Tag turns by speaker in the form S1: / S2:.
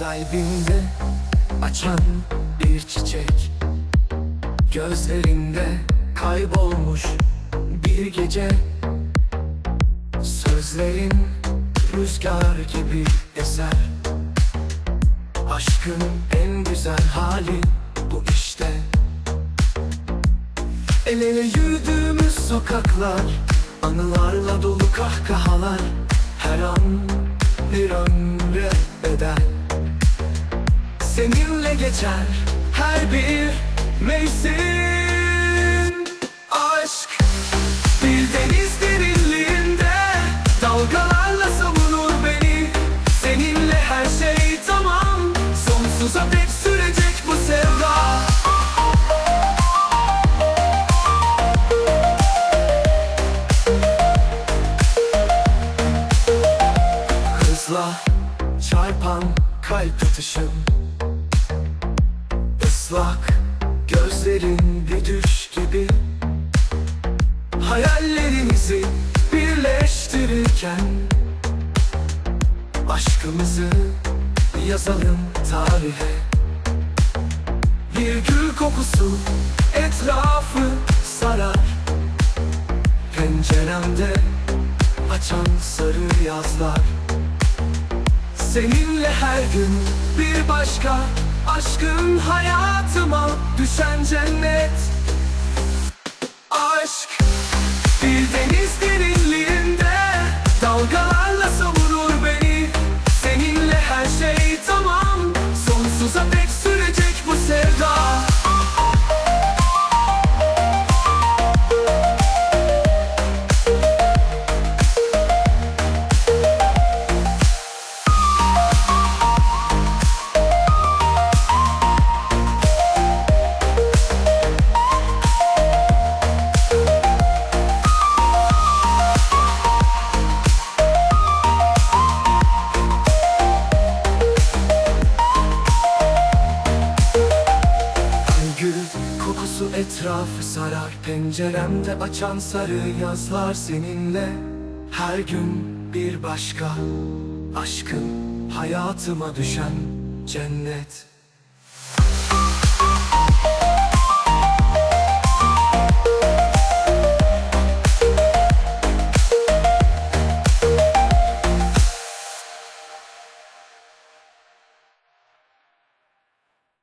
S1: Kalbimde açan bir çiçek. Gözlerinde kaybolmuş bir gece. Sözlerin rüzgar gibi eser. Aşkın en güzel hali bu işte. El ele yürüdüğümüz sokaklar Anılarla dolu kahkahalar Her an bir ömre bedel Seninle geçer her bir mevsim. Aşk bir deniz derinliğinde Dalgalarla savurur beni. Seninle her şey tamam Sonsuza dek sürecek bu sevda. Hızla çarpan kalp atışım Islak gözlerin bir düş gibi. Hayallerimizi birleştirirken Aşkımızı yazalım tarihe. Bir gül kokusu etrafı sarar. Penceremde açan sarı yazlar. Seninle her gün bir başka Aşkın hayatıma düşen cennet kokusu etrafı sarar Penceremde açan sarı yazlar seninle. Her gün bir başka Aşkın hayatıma düşen cennet.